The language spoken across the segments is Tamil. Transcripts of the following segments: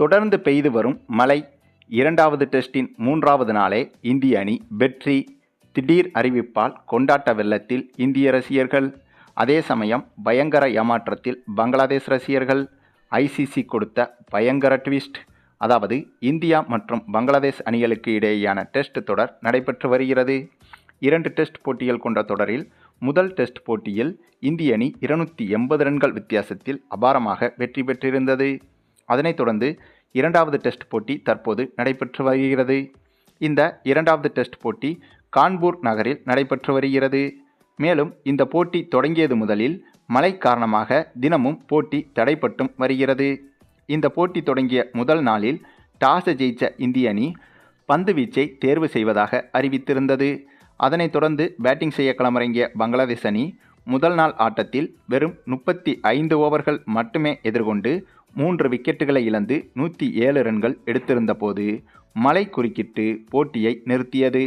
தொடர்ந்து பெய்து வரும் மழை இரண்டாவது டெஸ்டின் மூன்றாவது நாளே இந்திய அணி வெற்றி திடீர் அறிவிப்பால் கொண்டாட்ட வெள்ளத்தில் இந்திய ரசிகர்கள். அதே சமயம் பயங்கர ஏமாற்றத்தில் பங்களாதேஷ் ரசிகர்கள். ஐசிசி கொடுத்த பயங்கர ட்விஸ்ட். அதாவது இந்தியா மற்றும் பங்களாதேஷ் அணிகளுக்கு இடையேயான டெஸ்ட் தொடர் நடைபெற்று வருகிறது. இரண்டு டெஸ்ட் போட்டிகள் கொண்ட தொடரில் முதல் டெஸ்ட் போட்டியில் இந்திய அணி இருநூற்றி எண்பது ரன்கள் வித்தியாசத்தில் அபாரமாக வெற்றி பெற்றிருந்தது. அதனைத் தொடர்ந்து இரண்டாவது டெஸ்ட் போட்டி தற்போது நடைபெற்று வருகிறது. இந்த இரண்டாவது டெஸ்ட் போட்டி கான்பூர் நகரில் நடைபெற்று வருகிறது. மேலும் இந்த போட்டி தொடங்கியது முதலில் மழை காரணமாக தினமும் போட்டி தடைப்பட்டும் வருகிறது. இந்த போட்டி தொடங்கிய முதல் நாளில் டாஸ் ஜெயித்த இந்திய அணி பந்து வீச்சை தேர்வு செய்வதாக அறிவித்திருந்தது. அதனைத் தொடர்ந்து பேட்டிங் செய்ய களமிறங்கிய பங்களாதேஷ் அணி முதல் நாள் ஆட்டத்தில் வெறும் முப்பத்தி ஐந்து ஓவர்கள் மட்டுமே எதிர்கொண்டு மூன்று விக்கெட்டுகளை இழந்து நூற்றி ஏழு ரன்கள் எடுத்திருந்த போது மழை குறுக்கிட்டு போட்டியை நிறுத்தியது.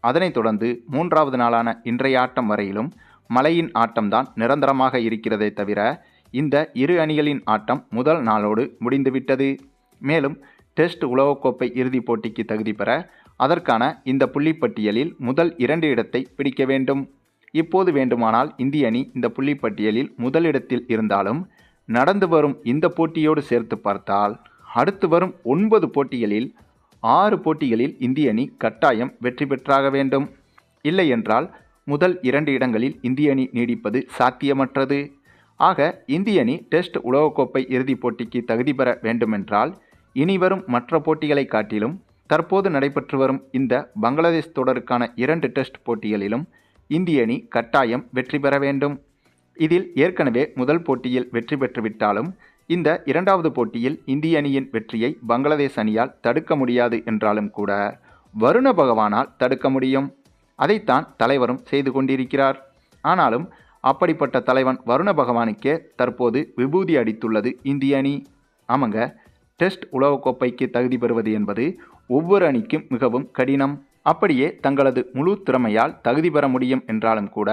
அதனைத் தொடர்ந்து மூன்றாவது நாளான இன்றைய ஆட்டம் வரையிலும் மழையின் ஆட்டம்தான் நிரந்தரமாக இருக்கிறதே தவிர இந்த இரு அணிகளின் ஆட்டம் முதல் நாளோடு முடிந்துவிட்டது. மேலும் டெஸ்ட் உலகக்கோப்பை இறுதிப் போட்டிக்கு தகுதி பெற அதற்கான இந்த புள்ளிப்பட்டியலில் முதல் இரண்டு இடத்தை பிடிக்க வேண்டும். இப்போது வேண்டுமானால் இந்திய அணி இந்த புள்ளிப்பட்டியலில் முதலிடத்தில் இருந்தாலும் நடந்து வரும் இந்த போட்டியோடு சேர்த்து பார்த்தால் அடுத்து வரும் ஒன்பது போட்டிகளில் ஆறு போட்டிகளில் இந்திய அணி கட்டாயம் வெற்றி பெற்றாக வேண்டும். இல்லை என்றால் முதல் இரண்டு இடங்களில் இந்திய அணி நீடிப்பது சாத்தியமற்றது. ஆக இந்திய அணி டெஸ்ட் உலகக்கோப்பை இறுதிப் போட்டிக்கு தகுதி பெற வேண்டுமென்றால் இனிவரும் மற்ற போட்டிகளை காட்டிலும் தற்போது நடைபெற்று வரும் இந்த பங்களாதேஷ் தொடருக்கான இரண்டு டெஸ்ட் போட்டிகளிலும் இந்திய அணி கட்டாயம் வெற்றி பெற வேண்டும். இதில் ஏற்கனவே முதல் போட்டியில் வெற்றி பெற்றுவிட்டாலும் இந்த இரண்டாவது போட்டியில் இந்திய அணியின் வெற்றியை பங்களாதேஷ் அணியால் தடுக்க முடியாது என்றாலும் கூட வருண பகவானால் தடுக்க முடியும். அதைத்தான் தலைவரும் செய்து கொண்டிருக்கிறார். ஆனாலும் அப்படிப்பட்ட தலைவன் வருண பகவானுக்கே தற்போது விபூதி அடித்துள்ளது இந்திய அணி. ஆமாங்க டெஸ்ட் உலகக்கோப்பைக்கு தகுதி பெறுவது என்பது ஒவ்வொரு அணிக்கும் மிகவும் கடினம். அப்படியே தங்களது முழு திறமையால் தகுதி பெற முடியும் என்றாலும் கூட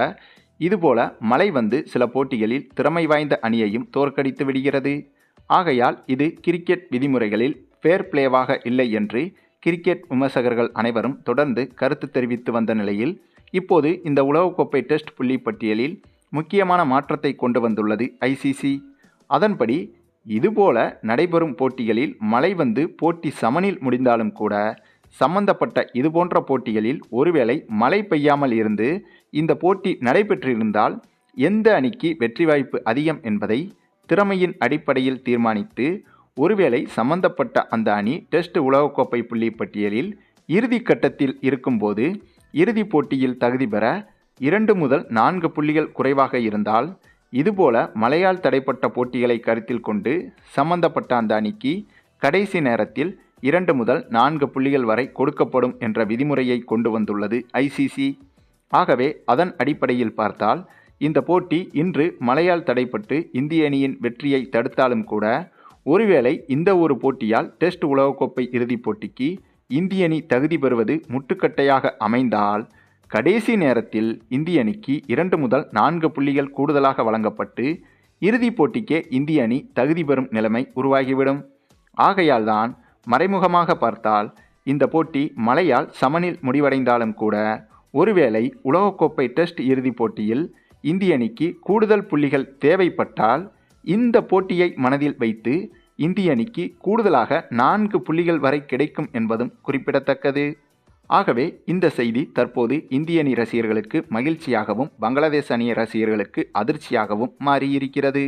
இதுபோல மழை வந்து சில போட்டிகளில் திறமை வாய்ந்த அணியையும் தோற்கடித்து விடுகிறது. ஆகையால் இது கிரிக்கெட் விதிமுறைகளில் ஃபேர் பிளேவாக இல்லை என்று கிரிக்கெட் விமர்சகர்கள் அனைவரும் தொடர்ந்து கருத்து தெரிவித்து வந்த நிலையில் இப்போது இந்த உலகக்கோப்பை டெஸ்ட் புள்ளி பட்டியலில் முக்கியமான மாற்றத்தை கொண்டு வந்துள்ளது ஐசிசி அதன்படி இதுபோல நடைபெறும் போட்டிகளில் மழை வந்து போட்டி சமனில் முடிந்தாலும் கூட சம்பந்தப்பட்ட இதுபோன்ற போட்டிகளில் ஒருவேளை மழை பெய்யாமல் இருந்து இந்த போட்டி நடைபெற்றிருந்தால் எந்த அணிக்கு வெற்றி வாய்ப்பு அதிகம் என்பதை திறமையின் அடிப்படையில் தீர்மானித்து ஒருவேளை சம்பந்தப்பட்ட அந்த அணி டெஸ்ட் உலகக்கோப்பை புள்ளி பட்டியலில் இறுதி கட்டத்தில் இருக்கும்போது இறுதிப் போட்டியில் தகுதி பெற இரண்டு முதல் நான்கு புள்ளிகள் குறைவாக இருந்தால் இதுபோல மழையால் தடைப்பட்ட போட்டிகளை கருத்தில் கொண்டு சம்பந்தப்பட்ட அந்த அணிக்கு கடைசி நேரத்தில் இரண்டு முதல் நான்கு புள்ளிகள் வரை கொடுக்கப்படும் என்ற விதிமுறையை கொண்டு வந்துள்ளது ஐசிசி ஆகவே அதன் அடிப்படையில் பார்த்தால் இந்த போட்டி இன்று மழையால் தடைப்பட்டு இந்திய அணியின் வெற்றியை தடுத்தாலும் கூட ஒருவேளை இந்த ஒரு போட்டியால் டெஸ்ட் உலகக்கோப்பை இறுதிப் போட்டிக்கு இந்திய அணி தகுதி பெறுவது முட்டுக்கட்டையாக அமைந்தால் கடைசி நேரத்தில் இந்திய அணிக்கு இரண்டு முதல் நான்கு புள்ளிகள் கூடுதலாக வழங்கப்பட்டு இறுதிப் போட்டிக்கே இந்திய அணி தகுதி பெறும் நிலைமை உருவாகிவிடும். ஆகையால்தான் மறைமுகமாக பார்த்தால் இந்த போட்டி மழையால் சமனில் முடிவடைந்தாலும் கூட ஒருவேளை உலகக்கோப்பை டெஸ்ட் இறுதிப் போட்டியில் இந்திய அணிக்கு கூடுதல் புள்ளிகள் தேவைப்பட்டால் இந்த போட்டியை மனதில் வைத்து இந்திய அணிக்கு கூடுதலாக நான்கு புள்ளிகள் வரை கிடைக்கும் என்பதும் குறிப்பிடத்தக்கது. ஆகவே இந்த செய்தி தற்போது இந்திய அணி ரசிகர்களுக்கு மகிழ்ச்சியாகவும் பங்களாதேஷ் அணிய ரசிகர்களுக்கு அதிர்ச்சியாகவும் மாறியிருக்கிறது.